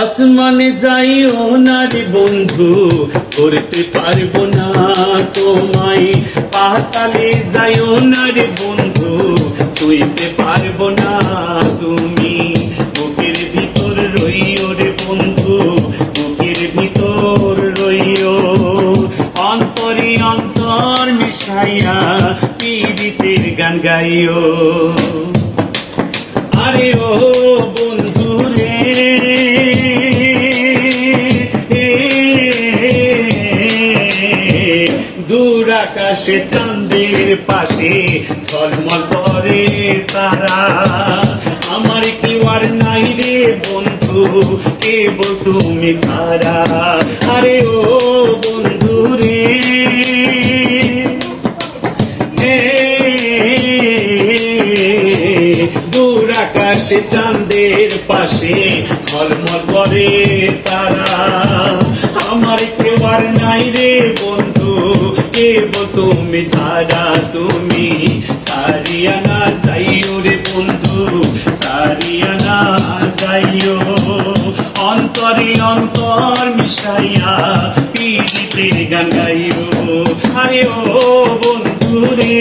আসমানে যাইও না রে বন্ধু, করতে পারব না তোমায়। পাতালে যাইও না রে বন্ধু ছুঁইতে পারব না তুমি। বুকের ভিতর রইও রে বন্ধু, বুকের ভিতর রইও। অন্তরে অন্তর মিশাইয়া পীড়িতের গান গাইও। আরে ও বন্ধু দূর আকাশে চাঁদের পাশে ঝলমল করে তারা। আমার কেউ আর নাই রে বন্ধু, কেবল তুমি ছাড়া। আরে ও বন্ধু রে দূর আকাশে চাঁদের পাশে ঝলমল করে তারা। তুমি ছাড়া তুমি সারিয়ানা যাইও রে বন্ধু, সারিয়ানা যাইও। অন্তরে অন্তর মিশাইয়া পীড়িতের গান গাইও। আরে ও বন্ধু রে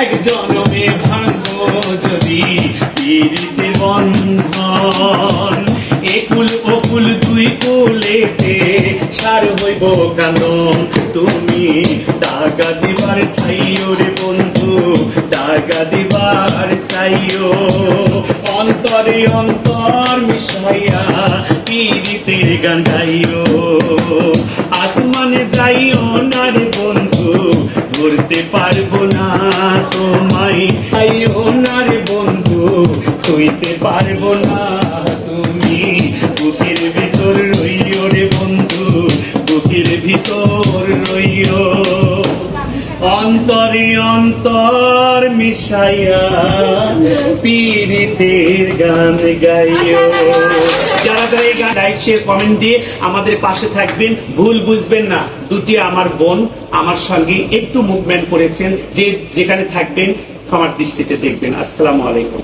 এক জনমে ভাঙবো যদি পীড়িতে বন্ধন। কুলেতে সার হইব কান্দন। তুমি দাগা দিবার সাইও রে বন্ধু, দাগা দিবার সাইও অন্তরে অন্তর মিশাইয়া পীড়িতের গান গাইও। আসমানে যাইও না রে বন্ধু, ধরতে পারব না তোমায়। যাইও না রে বন্ধু ছুঁইতে পারব না তুমি। বুকের বুকের ভিতর রইও অন্তরে অন্তর মিশাইয়া পীড়িতের গান গাইও। যারা যারা এই গান লাইক শেয়ার কমেন্ট দিয়ে আমাদের পাশে থাকবেন ভুল বুঝবেন না। দুটি আমার বোন আমার সঙ্গে একটু মুভমেন্ট করেছেন যে যেখানে থাকবেন ক্ষমার দৃষ্টিতে দেখবেন। আসসালামু আলাইকুম।